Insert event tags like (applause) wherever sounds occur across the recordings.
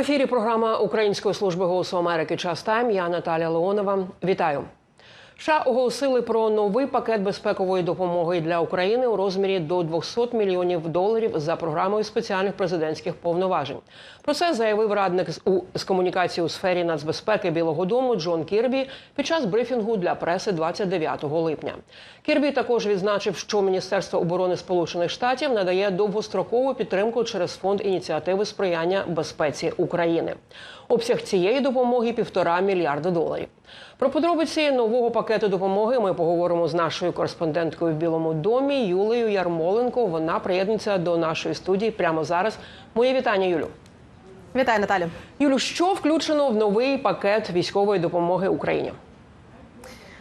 ефірі програма Української служби голосу Америки Час Тайм. Я Наталя Леонова. Вітаю. США оголосили про новий пакет безпекової допомоги для України у розмірі до 200 мільйонів доларів за програмою спеціальних президентських повноважень. Про це заявив радник з у з комунікації у сфері нацбезпеки Білого Дому Джон Кірбі під час брифінгу для преси 29 липня. Кірбі також відзначив, що Міністерство оборони Сполучених Штатів надає довгострокову підтримку через фонд ініціативи сприяння безпеці України. Обсяг цієї допомоги півтора мільярда доларів. Про подробиці нового пакету допомоги ми поговоримо з нашою кореспонденткою в Білому домі Юлею Ярмоленко. Вона приєднується до нашої студії прямо зараз. Моє вітання, Юлю. Вітаю, Наталю. Юлю, що включено в новий пакет військової допомоги Україні?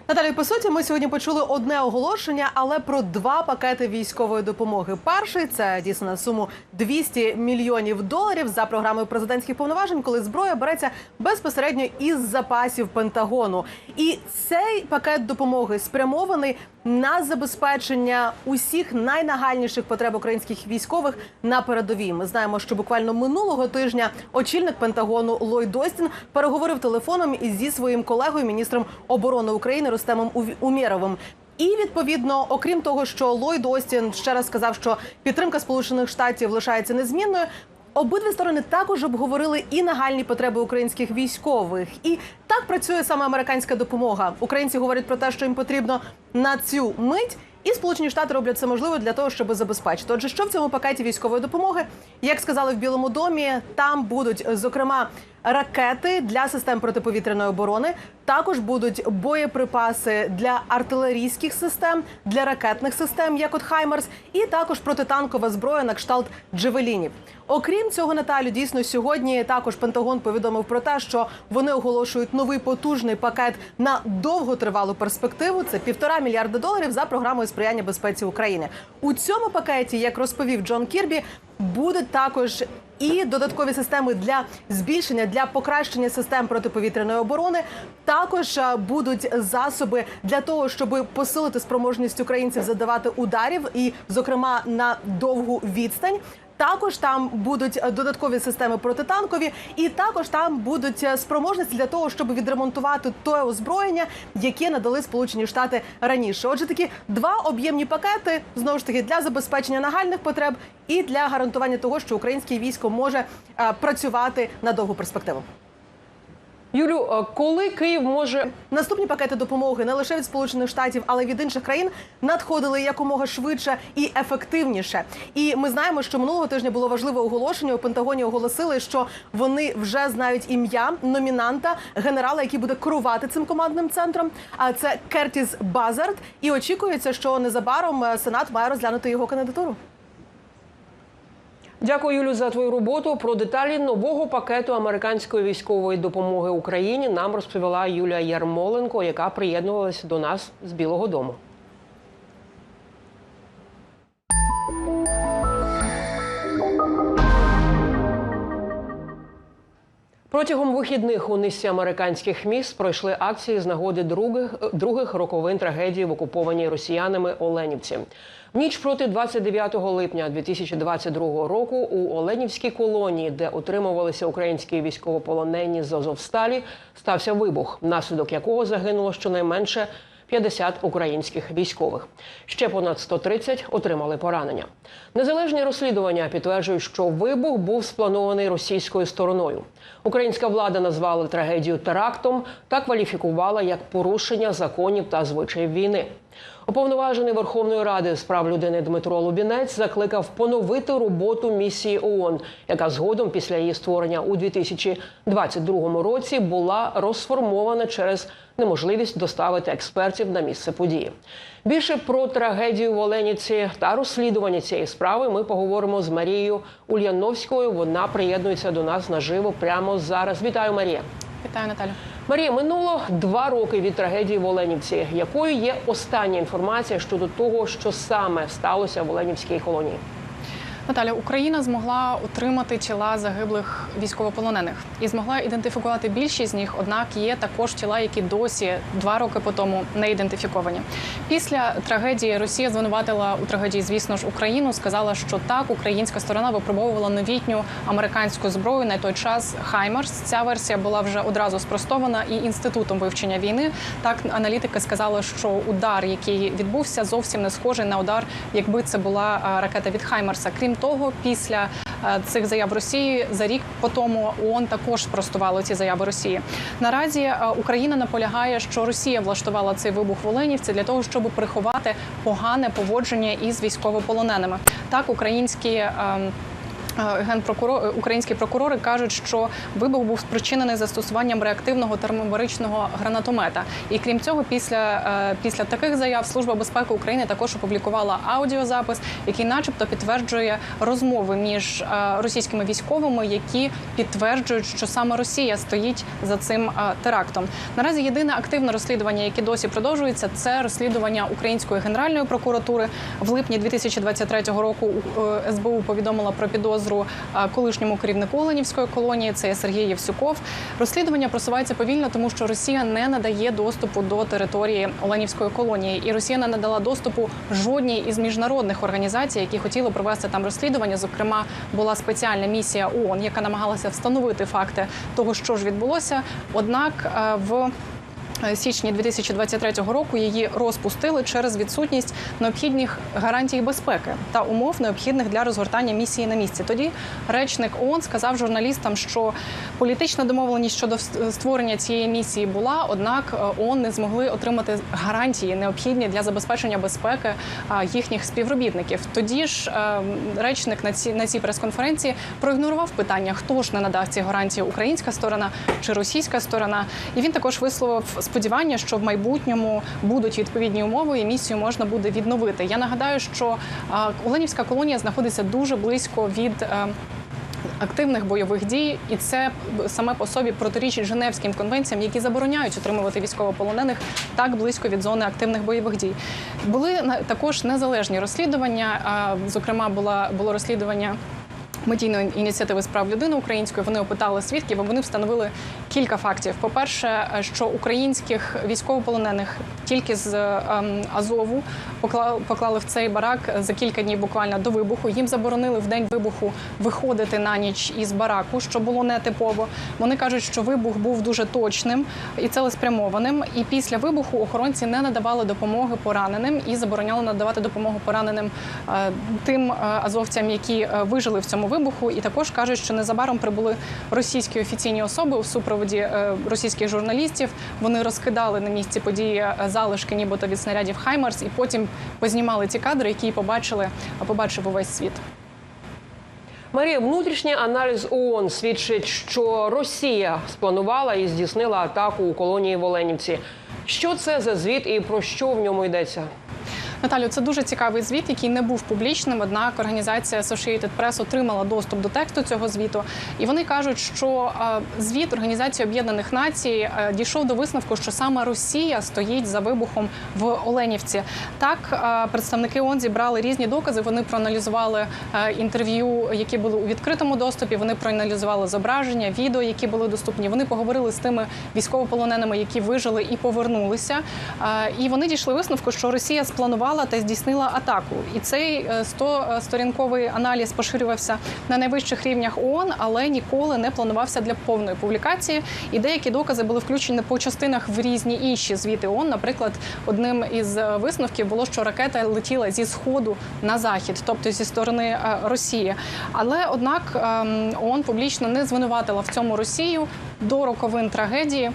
Наталю, по суті, ми сьогодні почули одне оголошення, але про два пакети військової допомоги. Перший це дійсно на суму 200 мільйонів доларів за програмою президентських повноважень, коли зброя береться безпосередньо із запасів Пентагону. І цей пакет допомоги спрямований на забезпечення усіх найнагальніших потреб українських військових на передовій. Ми знаємо, що буквально минулого тижня очільник Пентагону Ллойд Остін переговорив телефоном зі своїм колегою, міністром оборони України Рустемом Умєровим. І відповідно, окрім того, що Ллойд Остін ще раз сказав, що підтримка Сполучених Штатів лишається незмінною. Обидві сторони також обговорили і нагальні потреби українських військових. І так працює саме американська допомога. Українці говорять про те, що їм потрібно на цю мить. І Сполучені Штати роблять це можливо для того, щоб забезпечити. Отже, що в цьому пакеті військової допомоги, як сказали в Білому домі, там будуть зокрема ракети для систем протиповітряної оборони. Також будуть боєприпаси для артилерійських систем, для ракетних систем, як от Хаймерс, і також протитанкова зброя на кшталт Джевелінів. Окрім цього, Наталю, дійсно сьогодні також Пентагон повідомив про те, що вони оголошують новий потужний пакет на довготривалу перспективу. Це півтора мільярда доларів за програмою сприяння безпеці України. У цьому пакеті, як розповів Джон Кірбі, будуть також і додаткові системи для збільшення для покращення систем протиповітряної оборони. Також е, будуть засоби для того, щоб посилити спроможність українців задавати ударів, і, зокрема, на довгу відстань. Також там будуть е, додаткові системи протитанкові, і також там будуть е, спроможності для того, щоб відремонтувати те озброєння, яке надали Сполучені Штати раніше. Отже, такі два об'ємні пакети знову ж таки для забезпечення нагальних потреб і для гарантування того, що українське військо може е, працювати на довгу перспективу. Юлю, коли Київ може Наступні пакети допомоги не лише від Сполучених Штатів, але й від інших країн надходили якомога швидше і ефективніше. І ми знаємо, що минулого тижня було важливе оголошення. У Пентагоні оголосили, що вони вже знають ім'я номінанта генерала, який буде керувати цим командним центром. А це Кертіс Базард. І очікується, що незабаром е, Сенат має розглянути його кандидатуру. Дякую, Юлю, за твою роботу. Про деталі нового пакету американської військової допомоги Україні нам розповіла Юлія Ярмоленко, яка приєднувалася до нас з Білого Дому. Протягом вихідних у низці американських міст пройшли акції з нагоди других, других роковин трагедії в окупованій росіянами Оленівці. В ніч проти 29 липня 2022 року у Оленівській колонії, де утримувалися українські військовополонені з Азовсталі, стався вибух, внаслідок якого загинуло щонайменше 50 українських військових. Ще понад 130 отримали поранення. Незалежні розслідування підтверджують, що вибух був спланований російською стороною. Українська влада назвала трагедію терактом та кваліфікувала як порушення законів та звичаїв війни. Уповноважений Верховної Ради з прав людини Дмитро Лубінець закликав поновити роботу місії ООН, яка згодом після її створення у 2022 році була розформована через неможливість доставити експертів на місце події. Більше про трагедію в Оленіці та розслідування цієї справи ми поговоримо з Марією Ульяновською. Вона приєднується до нас наживо прямо зараз. Вітаю, Марія. Вітаю, Наталю. Марія, минуло два роки від трагедії в Оленівці. Якою є остання інформація щодо того, що саме сталося в Оленівській колонії? Наталя, Україна змогла отримати тіла загиблих військовополонених і змогла ідентифікувати більшість з них. Однак є також тіла, які досі два роки по тому не ідентифіковані. Після трагедії Росія звинуватила у трагедії, звісно ж, Україну. Сказала, що так українська сторона випробовувала новітню американську зброю на той час Хаймарс. Ця версія була вже одразу спростована і інститутом вивчення війни. Так аналітики сказали, що удар, який відбувся, зовсім не схожий на удар, якби це була ракета від Хаймарса. Крім того, після е, цих заяв Росії за рік по тому ООН також спростувало ці заяви Росії. Наразі е, Україна наполягає, що Росія влаштувала цей вибух в для того, щоб приховати погане поводження із військовополоненими. Так, українські. Ем, Е, Генпрокурор українські прокурори кажуть, що вибух був спричинений застосуванням реактивного термобаричного гранатомета. І крім цього, після, е, після таких заяв Служба безпеки України також опублікувала аудіозапис, який, начебто, підтверджує розмови між е, російськими військовими, які підтверджують, що саме Росія стоїть за цим терактом. Наразі єдине активне розслідування, яке досі продовжується, це розслідування Української генеральної прокуратури. В липні 2023 року СБУ повідомила про підозру е, колишньому керівнику Оленівської колонії. Це Сергій Євсюков. Розслідування просувається повільно, тому що Росія не надає доступу до території Оленівської колонії, і Росія не надала доступу жодній із міжнародних організацій, які хотіли провести там розслідування. Зокрема, була спеціальна місія ООН, яка намагалася встановити факти того, що ж відбулося. Однак е, в січні 2023 року її розпустили через відсутність необхідних гарантій безпеки та умов необхідних для розгортання місії на місці. Тоді речник ООН сказав журналістам, що політична домовленість щодо створення цієї місії була однак е, ООН не змогли отримати гарантії, необхідні для забезпечення безпеки їхніх співробітників. Тоді ж е, речник на цій на цій прес-конференції проігнорував питання, хто ж не надав ці гарантії українська сторона чи російська сторона. І він також висловив сподівання, що в майбутньому будуть відповідні умови, і місію можна буде відновити. Я нагадаю, що Оленівська колонія знаходиться дуже близько від. е, Активних бойових дій, і це саме по собі протирічить Женевським конвенціям, які забороняють утримувати військовополонених так близько від зони активних бойових дій. Були також незалежні розслідування. Зокрема, була було розслідування. Медійної ініціативи з прав людини української вони опитали свідків. Вони встановили кілька фактів. По-перше, що українських військовополонених тільки з ем, Азову покла- поклали в цей барак за кілька днів буквально до вибуху. Їм заборонили в день вибуху виходити на ніч із бараку, що було нетипово. Вони кажуть, що вибух був дуже точним і цілеспрямованим. І після вибуху охоронці не надавали допомоги пораненим і забороняли надавати допомогу пораненим е, тим е, азовцям, які е, вижили в цьому вибуху. І також кажуть, що незабаром прибули російські офіційні особи у супроводі е, російських журналістів. Вони розкидали на місці події е, залишки, нібито від снарядів Хаймарс, і потім познімали ці кадри, які побачили, побачив увесь світ. Марія, внутрішній аналіз ООН свідчить, що Росія спланувала і здійснила атаку у колонії в Оленівці. Що це за звіт і про що в ньому йдеться? Наталю, це дуже цікавий звіт, який не був публічним. Однак організація Associated Press отримала доступ до тексту цього звіту, і вони кажуть, що е, звіт Організації Об'єднаних Націй е, дійшов до висновку, що саме Росія стоїть за вибухом в Оленівці. Так, е, представники ООН зібрали різні докази. Вони проаналізували інтерв'ю, які були у відкритому доступі. Вони проаналізували зображення, відео, які були доступні. Вони поговорили з тими військовополоненими, які вижили і повернулися. І вони дійшли висновку, що Росія спланувала та здійснила атаку. І цей 100-сторінковий аналіз поширювався на найвищих рівнях ООН, але ніколи не планувався для повної публікації. І деякі докази були включені по частинах в різні інші звіти ООН. Наприклад, одним із е, висновків було, що ракета летіла зі сходу на захід, тобто зі сторони е, Росії. Але однак ем, ООН публічно не звинуватила в цьому Росію до роковин трагедії.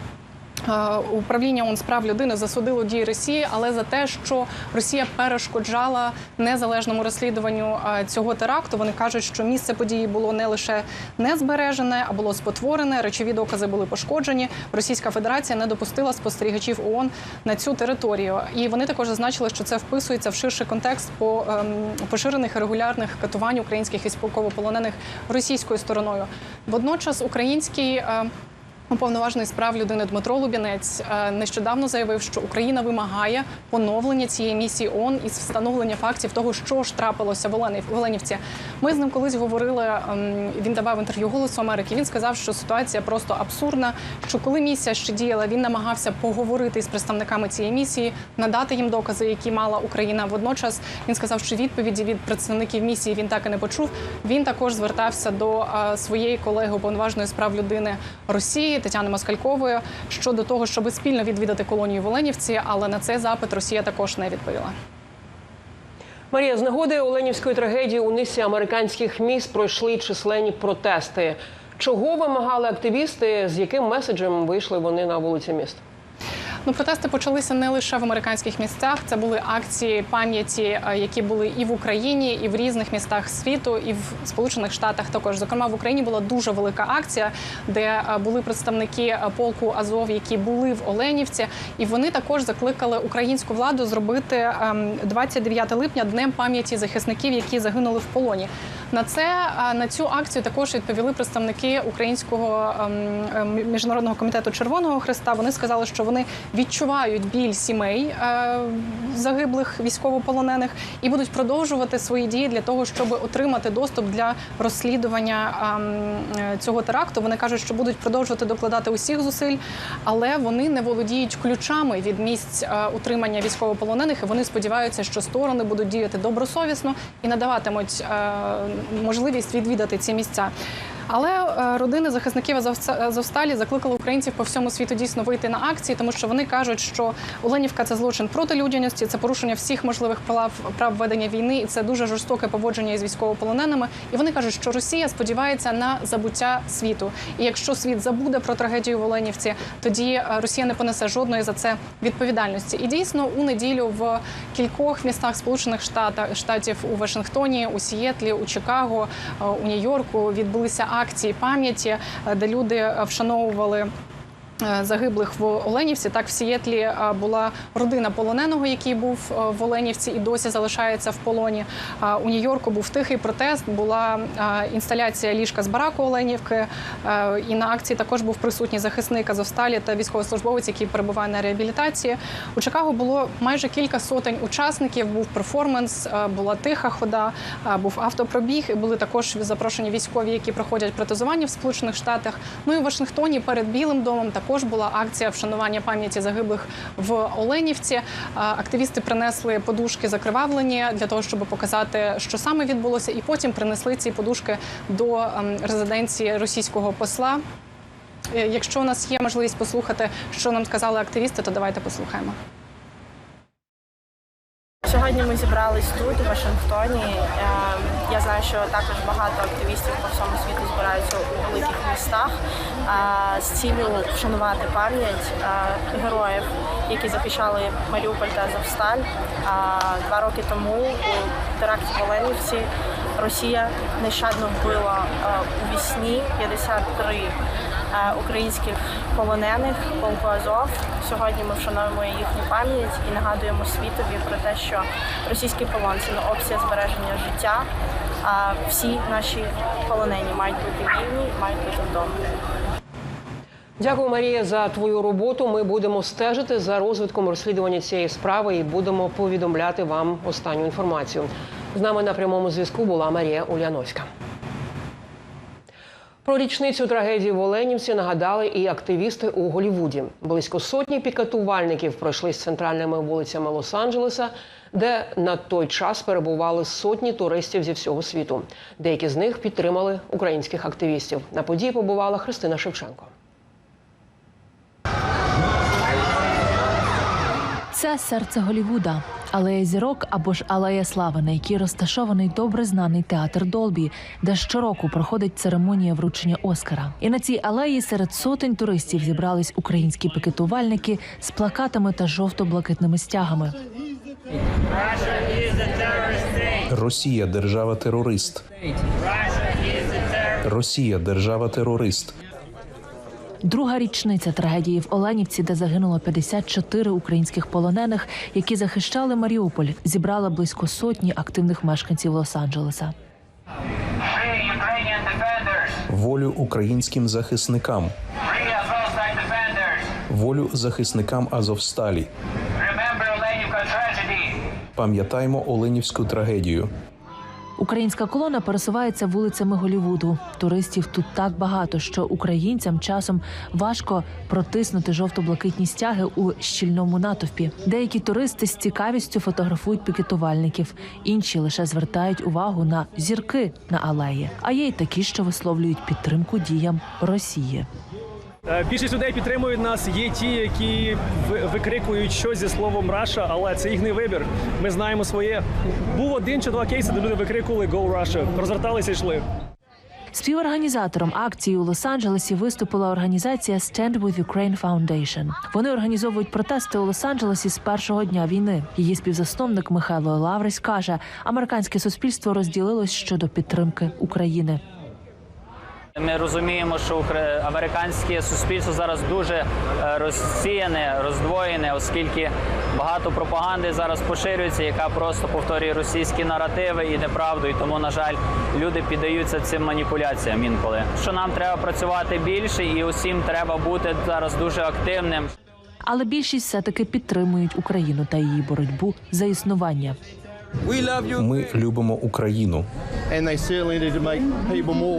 Е, Управління ООН з прав людини засудило дії Росії, але за те, що Росія перешкоджала незалежному розслідуванню е, цього теракту. Вони кажуть, що місце події було не лише не збережене, а було спотворене. Речові докази були пошкоджені. Російська Федерація не допустила спостерігачів ООН на цю територію. І вони також зазначили, що це вписується в ширший контекст по ем, поширених регулярних катувань українських військовополонених російською стороною. Водночас український. Уповноважений з прав людини Дмитро Лубінець е, нещодавно заявив, що Україна вимагає поновлення цієї місії ООН із встановлення фактів того, що ж трапилося в Оленів- в Оленівці. Ми з ним колись говорили. ем, Він давав інтерв'ю Голосу Америки. Він сказав, що ситуація просто абсурдна. Що коли місія ще діяла, він намагався поговорити з представниками цієї місії, надати їм докази, які мала Україна. Водночас він сказав, що відповіді від представників місії він так і не почув. Він також звертався до е, своєї колеги уповноваженої з прав людини Росії Тетяни Москалькової щодо того, щоб спільно відвідати колонію в Оленівці, але на цей запит Росія також не відповіла. Марія, з нагоди Оленівської трагедії у низці американських міст пройшли численні протести. Чого вимагали активісти? З яким меседжем вийшли вони на вулиці міст? Ну, протести почалися не лише в американських містах. Це були акції пам'яті, е, які були і в Україні, і в різних містах світу, і в Сполучених Штатах також. Зокрема, в Україні була дуже велика акція, де е, були представники е, полку Азов, які були в Оленівці, і вони також закликали українську владу зробити ем, 29 липня днем пам'яті захисників, які загинули в полоні. На це на цю акцію також відповіли представники українського ем, ем, міжнародного комітету Червоного Христа. Вони сказали, що вони відчувають біль сімей е, загиблих військовополонених і будуть продовжувати свої дії для того, щоб отримати доступ для розслідування е, цього теракту. Вони кажуть, що будуть продовжувати докладати усіх зусиль, але вони не володіють ключами від місць е, утримання військовополонених. І вони сподіваються, що сторони будуть діяти добросовісно і надаватимуть можливість відвідати ці місця. Але е, родини захисників Азовста- Азовсталі закликали українців по всьому світу дійсно вийти на акції, тому що вони кажуть, що Оленівка це злочин проти людяності, це порушення всіх можливих прав прав ведення війни, і це дуже жорстоке поводження із військовополоненими. І вони кажуть, що Росія сподівається на забуття світу. І якщо світ забуде про трагедію в Оленівці, тоді е, Росія не понесе жодної за це відповідальності. І дійсно у неділю в кількох містах Сполучених Штатах штатів у Вашингтоні, у Сієтлі, у Чикаго, е, у Нью-Йорку відбулися акції пам'яті, е, де люди е, вшановували. Е, Загиблих в Оленівці так в Сієтлі е, була родина полоненого, який був е, в Оленівці і досі залишається в полоні. У Нью-Йорку був тихий протест. Була інсталяція ліжка з бараку Оленівки. І на акції також був присутній захисник Азовсталі та військовослужбовець, який перебуває на реабілітації. У Чикаго було майже кілька сотень учасників. Був перформанс, була тиха хода, був автопробіг. І були також запрошені військові, які проходять протезування в Сполучених Штатах. Ну і в Вашингтоні перед Білим домом також була акція вшанування пам'яті загиблих в Оленівці. Е, Активісти принесли подушки закривавлені для того, щоб показати, що саме відбулося, і потім принесли ці подушки до ем, резиденції російського посла. Е, Якщо у нас є можливість послухати, що нам сказали активісти, то давайте послухаємо. Сьогодні ми зібрались тут, у Вашингтоні. Е, Я знаю, що також багато активістів по всьому світу збираються у великих містах е, з цілею вшанувати пам'ять е, героїв, які захищали Маріуполь та Азовсталь. Е, Два роки тому у теракті в Оленівці Росія нещадно вбила у вісні 53 е, українських полонених полку Азов. Сьогодні ми вшановуємо їхню пам'ять і нагадуємо світові про те, що російський полон це не опція збереження життя. А всі наші полонені мають бути вільні, мають бути вдома. Дякую, Марія, за твою роботу. Ми будемо стежити за розвитком розслідування цієї справи і будемо повідомляти вам останню інформацію. З нами на прямому зв'язку була Марія Уляновська. Про річницю трагедії в Оленівці нагадали і активісти у Голівуді. Близько сотні пікетувальників пройшлись центральними вулицями Лос-Анджелеса, де на той час перебували сотні туристів зі всього світу. Деякі з них підтримали українських активістів. На події побувала Христина Шевченко. Це серце Голівуда, алея зірок або ж алея слави, на якій розташований добре знаний театр Долбі, де щороку проходить церемонія вручення Оскара. І на цій алеї серед сотень туристів зібрались українські пикетувальники з плакатами та жовто-блакитними стягами. Росія держава терорист. Росія держава терорист. Друга річниця трагедії в Оленівці, де загинуло 54 українських полонених, які захищали Маріуполь, зібрала близько сотні активних мешканців Лос-Анджелеса. Волю українським захисникам. Волю захисникам Азовсталі. Пам'ятаймо Оленівську трагедію. Українська колона пересувається вулицями Голівуду. Туристів тут так багато, що українцям часом важко протиснути жовто-блакитні стяги у щільному натовпі. Деякі туристи з цікавістю фотографують пікетувальників, інші лише звертають увагу на зірки на алеї. А є й такі, що висловлюють підтримку діям Росії. Е, Більшість людей підтримують нас. Є ті, які ви- викрикують щось зі словом Раша, але це їхній вибір. Ми знаємо своє. Був один чи два кейси, де люди викрикували «Go Russia», розверталися і йшли. Співорганізатором акції у Лос-Анджелесі виступила організація Stand with Ukraine Foundation. Вони організовують протести у Лос-Анджелесі з першого дня війни. Її співзасновник Михайло Лаврись каже, американське суспільство розділилось щодо підтримки України. Ми розуміємо, що американське суспільство зараз дуже е, розсіяне, роздвоєне, оскільки багато пропаганди зараз поширюється, яка просто повторює російські наративи і неправду. І тому, на жаль, люди піддаються цим маніпуляціям інколи. Що нам треба працювати більше, і усім треба бути зараз дуже активним. Але більшість все таки підтримують Україну та її боротьбу за існування. Ми любимо Україну.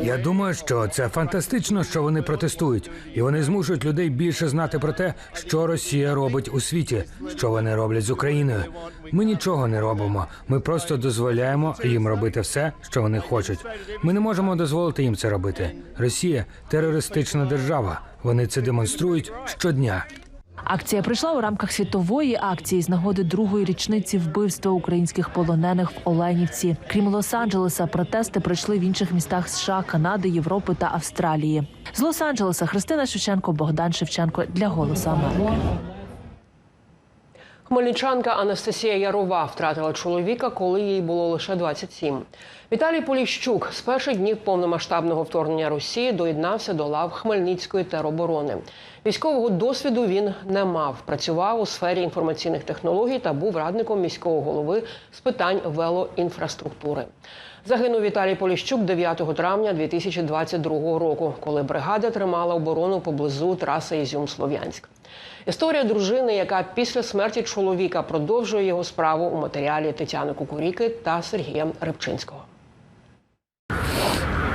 Я думаю, що це фантастично, що вони протестують, і вони змушують людей більше знати про те, що Росія робить у світі, що вони роблять з Україною. Ми нічого не робимо. Ми просто дозволяємо їм робити все, що вони хочуть. Ми не можемо дозволити їм це робити. Росія терористична держава. Вони це демонструють щодня. Акція прийшла у рамках світової акції з нагоди другої річниці вбивства українських полонених в Оленівці. Крім Лос-Анджелеса, протести пройшли в інших містах США, Канади, Європи та Австралії. З Лос-Анджелеса Христина Шевченко, Богдан Шевченко для Голосу Америки. Хмельничанка Анастасія Ярова втратила чоловіка, коли їй було лише 27. Віталій Поліщук з перших днів повномасштабного вторгнення Росії доєднався до лав Хмельницької тероборони. Військового досвіду він не мав. Працював у сфері інформаційних технологій та був радником міського голови з питань велоінфраструктури. Загинув Віталій Поліщук 9 травня 2022 року, коли бригада тримала оборону поблизу траси Ізюм-Слов'янськ. Історія дружини, яка після смерті чоловіка продовжує його справу у матеріалі Тетяни Кукуріки та Сергія Рибчинського.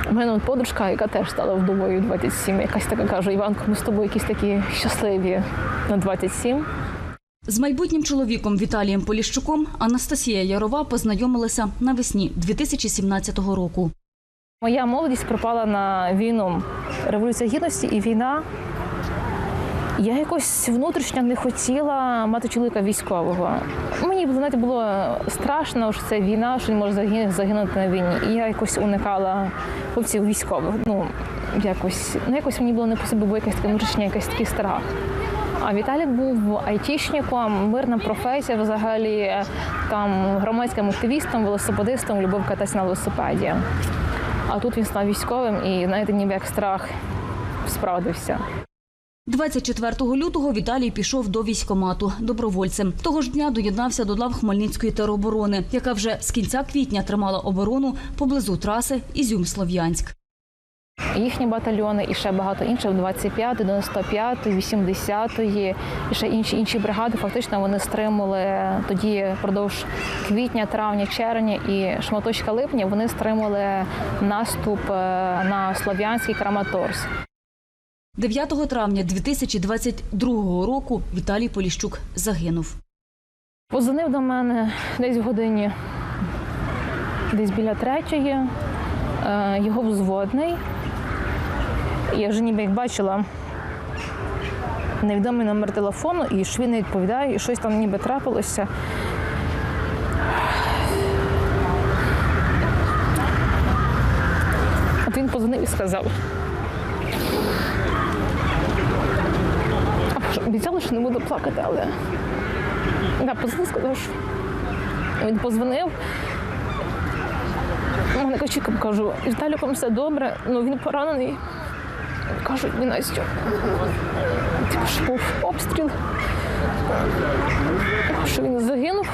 У мене от подружка, яка теж стала вдовою 27, якась така каже: Іванко, ми з тобою якісь такі щасливі на 27. З майбутнім чоловіком Віталієм Поліщуком Анастасія Ярова познайомилася навесні 2017 року. Моя молодість пропала на війну. Революція гідності і війна. Я якось внутрішньо не хотіла мати чоловіка військового. Мені знаєте, було страшно, що це війна, що він може загинути, на війні. І я якось уникала хлопців військових. Ну, якось, ну, якось мені було не по собі, бо якась така якась такий страх. А Віталік був айтішником, мирна професія, взагалі там громадським активістом, велосипедистом, любив кататися на велосипеді. А тут він став військовим і, знаєте, ніби як страх справдився. 24 лютого Віталій пішов до військкомату добровольцем. Того ж дня доєднався до лав Хмельницької тероборони, яка вже з кінця квітня тримала оборону поблизу траси Ізюм-Слов'янськ. Їхні батальйони і ще багато інших 25, 95, 80 і ще інші інші бригади. Фактично вони стримали тоді впродовж квітня, травня, червня і шматочка липня. Вони стримали наступ е, на Слов'янський Краматорськ. 9 травня 2022 року Віталій Поліщук загинув. Позвонив до мене десь в годині, десь біля третьої, е, його взводний. Я вже ніби як бачила невідомий номер телефону, і що він не відповідає, і щось там ніби трапилося. От він позвонив і сказав. А що, обіцяла, що не буду плакати, але я позвонив, сказав, що він позвонив. Мене кочіком кажу, Віталіком все добре, ну він поранений. Кажуть, він Настю. Типу, що був обстріл. Що він загинув.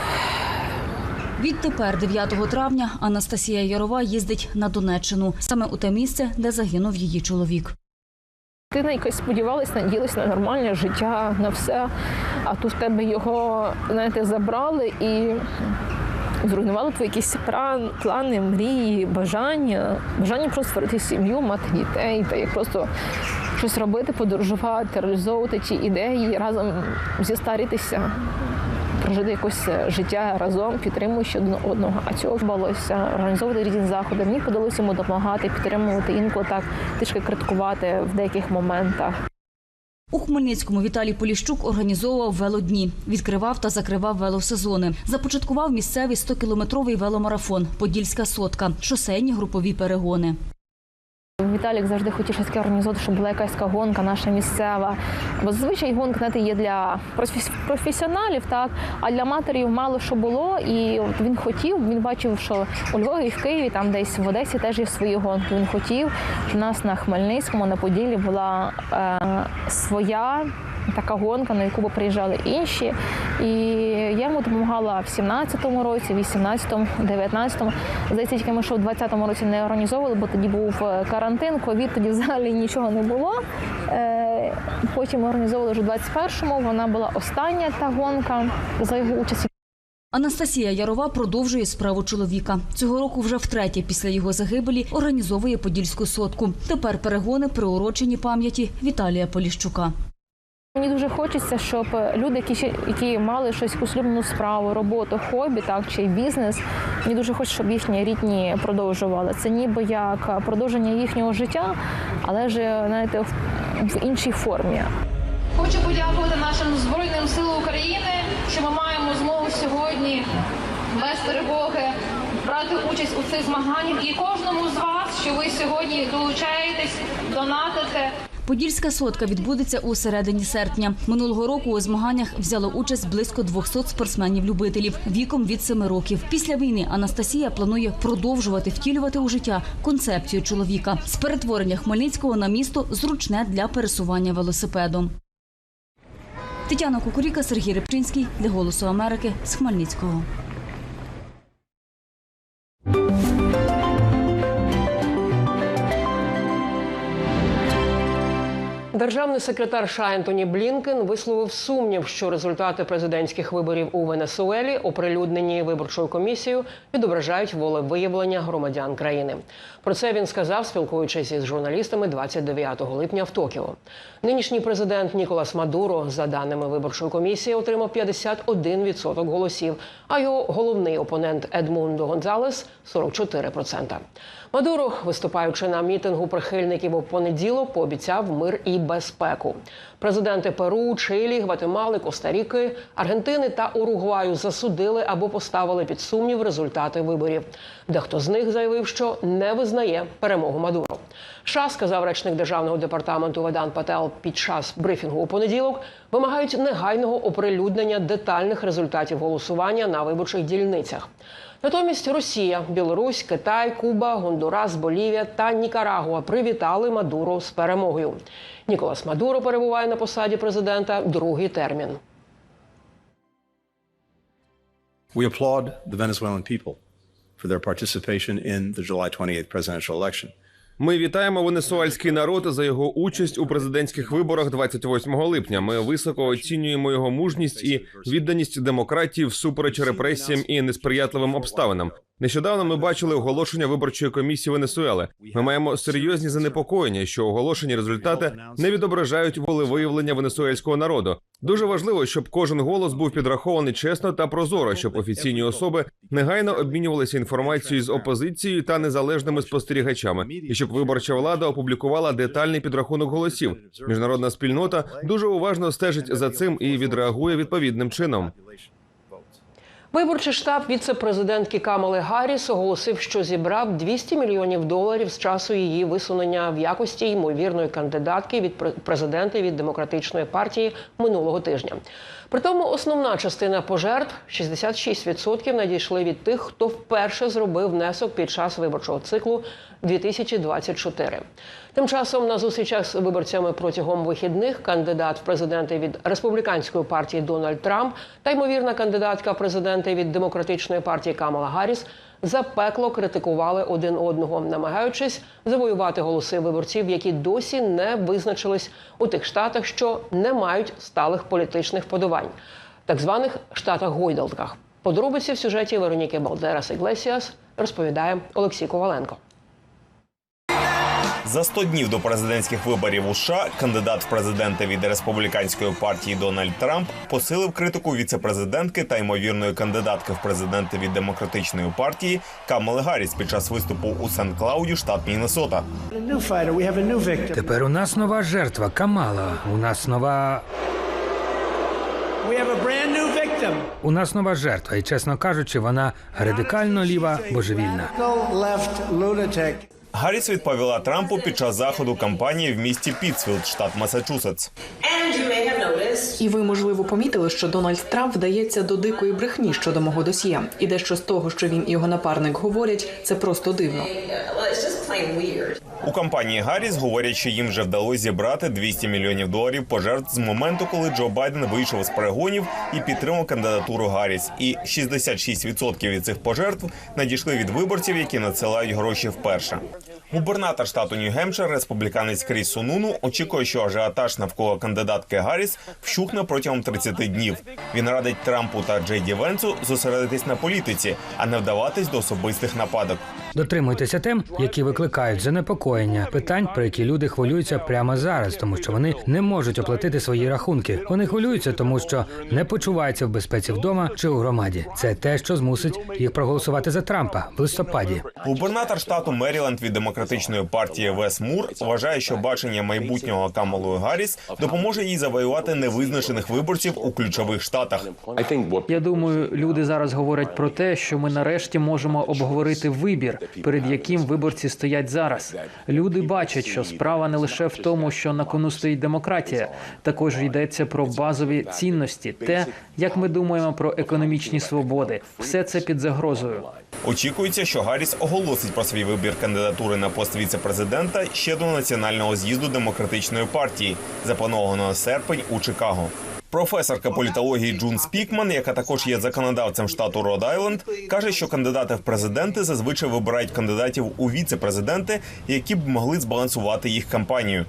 Відтепер, 9 травня, Анастасія Ярова їздить на Донеччину, саме у те місце, де загинув її чоловік. Ти якось сподівалась, надіялась на нормальне життя, на все. А тут в тебе його знаєте, забрали і зруйнували твої якісь плани, мрії, бажання. Бажання просто створити сім'ю, мати дітей, та як просто щось робити, подорожувати, реалізовувати ті ідеї, разом зістаритися. Прожити якось життя разом, підтримуючи один одного. А цього вдалося організовувати різні заходи. Мені подалося йому допомагати, підтримувати, інколи так трішки критикувати в деяких моментах. У Хмельницькому Віталій Поліщук організовував велодні, відкривав та закривав велосезони. Започаткував місцевий 100-кілометровий веломарафон Подільська сотка, шосейні групові перегони. Віталік завжди хотів щось таке організувати, щоб була якась гонка наша місцева. Бо зазвичай гонки знаєте, є для професіоналів, так а для аматорів мало що було. І от він хотів, він бачив, що у Львові в Києві, там десь в Одесі теж є свої гонки. Він хотів, щоб у нас на Хмельницькому, на Поділлі була е, своя. Така гонка, на яку би приїжджали інші. І я йому допомагала в 17-му році, 18-му, 19-му. Здається, тільки ми що в 20-му році не організовували, бо тоді був е, карантин, ковід, тоді (laughs) взагалі нічого не було. Е, Потім організовували вже в 21-му. Вона була остання та гонка за його участі. Анастасія Ярова продовжує справу чоловіка. Цього року вже втретє після його загибелі організовує Подільську сотку. Тепер перегони приурочені пам'яті Віталія Поліщука. Мені дуже хочеться, щоб люди, які які мали щось улюблену справу, роботу, хобі, так чи бізнес. Мені дуже хочеться, щоб їхні рідні продовжували. Це ніби як продовження їхнього життя, але ж знаєте, в, іншій формі. Хочу подякувати нашим Збройним силам України, що ми маємо змогу сьогодні без тривоги брати участь у цих змаганнях. І кожному з вас, що ви сьогодні долучаєтесь, донатите. Подільська сотка відбудеться у середині серпня. Минулого року у змаганнях взяло участь близько 200 спортсменів-любителів віком від 7 років. Після війни Анастасія планує продовжувати втілювати у життя концепцію чоловіка з перетворення Хмельницького на місто зручне для пересування велосипедом. Тетяна Кукуріка, Сергій Рибчинський для Голосу Америки з Хмельницького. Державний секретар США Ентоні Блінкен висловив сумнів, що результати президентських виборів у Венесуелі, оприлюднені виборчою комісією, відображають волевиявлення громадян країни. Про це він сказав, спілкуючись із журналістами 29 липня в Токіо. Нинішній президент Ніколас Мадуро, за даними виборчої комісії, отримав 51% голосів, а його головний опонент Едмундо Гонзалес 44%. Мадуро, виступаючи на мітингу прихильників у понеділок, пообіцяв мир і безпеку. Президенти Перу, Чилі, Гватемали, Коста-Ріки, Аргентини та Уругваю засудили або поставили під сумнів результати виборів. Дехто з них заявив, що не визнає перемогу Мадуро. США, сказав речник державного департаменту Ведан Пател під час брифінгу у понеділок, вимагають негайного оприлюднення детальних результатів голосування на виборчих дільницях. Натомість Росія, Білорусь, Китай, Куба, Гондурас, Болівія та Нікарагуа привітали Мадуро з перемогою. Ніколас Мадуро перебуває на посаді президента другий термін. We applaud the Venezuelan people for their participation in the July 28th presidential election. Ми вітаємо венесуальський народ за його участь у президентських виборах 28 липня. Ми високо оцінюємо його мужність і відданість демократії всупереч репресіям і несприятливим обставинам. Нещодавно ми бачили оголошення виборчої комісії Венесуели. Ми маємо серйозні занепокоєння, що оголошені результати не відображають волевиявлення венесуельського народу. Дуже важливо, щоб кожен голос був підрахований чесно та прозоро, щоб офіційні особи негайно обмінювалися інформацією з опозицією та незалежними спостерігачами, і щоб виборча влада опублікувала детальний підрахунок голосів. Міжнародна спільнота дуже уважно стежить за цим і відреагує відповідним чином. Виборчий штаб віце-президентки Камали Гарріс оголосив, що зібрав 200 мільйонів доларів з часу її висунення в якості ймовірної кандидатки від пре- президента від демократичної партії минулого тижня. Притому основна частина пожертв 66% надійшли від тих, хто вперше зробив внесок під час виборчого циклу 2024. Тим часом на зустрічах з виборцями протягом вихідних кандидат в президенти від республіканської партії Дональд Трамп та ймовірна кандидатка в президенти від демократичної партії Камала Гарріс запекло критикували один одного, намагаючись завоювати голоси виборців, які досі не визначились у тих штатах, що не мають сталих політичних подувань, так званих штатах гойдалках. Подробиці в сюжеті Вероніки Балдерас Іглесіас розповідає Олексій Коваленко. За 100 днів до президентських виборів у США кандидат в президенти від республіканської партії Дональд Трамп посилив критику віцепрезидентки та ймовірної кандидатки в президенти від демократичної партії Камали Гарріс під час виступу у Сент-Клауді, штат Міннесота. Тепер у нас нова жертва Камала. У нас нова. У нас нова жертва, і чесно кажучи, вона радикально ліва божевільна. Гарріс відповіла Трампу під час заходу кампанії в місті Пітсфілд, штат Масачусетс. І ви, можливо, помітили, що Дональд Трамп вдається до дикої брехні щодо мого досьє. І дещо з того, що він і його напарник говорять, це просто дивно. У кампанії Гарріс говорять, що їм вже вдалося зібрати 200 мільйонів доларів пожертв з моменту, коли Джо Байден вийшов з перегонів і підтримав кандидатуру Гарріс. І 66% від цих пожертв надійшли від виборців, які надсилають гроші вперше. Губернатор штату Нью-Гемпшир, республіканець Кріс Сунуну, очікує, що ажіотаж навколо кандидатки Гарріс вщухне протягом 30 днів. Він радить Трампу та Джей Ді Венцу зосередитись на політиці, а не вдаватись до особистих нападок. Дотримуйтеся тем, які викликають занепокоєння, питань, про які люди хвилюються прямо зараз, тому що вони не можуть оплатити свої рахунки. Вони хвилюються, тому що не почуваються в безпеці вдома чи у громаді. Це те, що змусить їх проголосувати за Трампа в листопаді. Губернатор штату Меріленд від демократичної партії Вес Мур вважає, що бачення майбутнього Камалою Гарріс допоможе їй завоювати невизначених виборців у ключових штатах. Я думаю, люди зараз говорять про те, що ми нарешті можемо обговорити вибір, перед яким виборці стоять зараз. Люди бачать, що справа не лише в тому, що на кону стоїть демократія, також йдеться про базові цінності, те, як ми думаємо про економічні свободи. Все це під загрозою. Очікується, що Гарріс оголосить про свій вибір кандидатури на пост віце-президента ще до національного з'їзду демократичної партії, запланованого на серпень у Чикаго. Професорка політології Джун Спікман, яка також є законодавцем штату Род Айленд, каже, що кандидати в президенти зазвичай вибирають кандидатів у віце-президенти, які б могли збалансувати їх кампанію.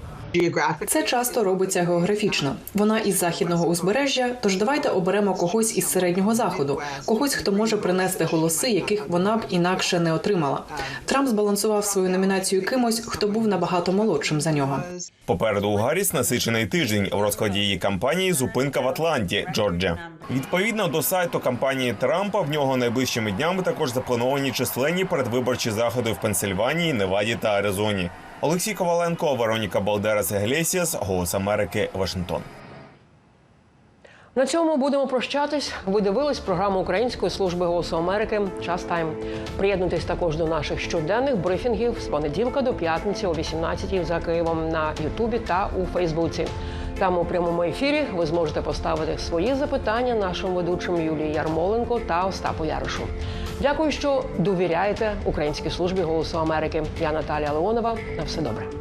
Це часто робиться географічно. Вона із західного узбережжя. Тож давайте оберемо когось із середнього заходу, когось, хто може принести голоси, яких вона б інакше не отримала. Трамп збалансував свою номінацію кимось, хто був набагато молодшим за нього. Попереду у Гарріс насичений тиждень в розкладі її кампанії зупинка в Атланті, Джорджія. Відповідно до сайту кампанії Трампа, в нього найближчими днями також заплановані численні передвиборчі заходи в Пенсильванії, Неваді та Аризоні. Олексій Коваленко, Вероніка Балдерас Іглесіас, Голос Америки, Вашингтон. На цьому будемо прощатись. Ви дивились програму Української служби голосу Америки. Час тайм. Приєднуйтесь також до наших щоденних брифінгів з понеділка до п'ятниці о 18 за Києвом на Ютубі та у Фейсбуці. Там у прямому ефірі ви зможете поставити свої запитання нашим ведучим Юлії Ярмоленко та Остапу Ярошу. Дякую, що довіряєте Українській службі голосу Америки. Я Наталія Леонова. На все добре.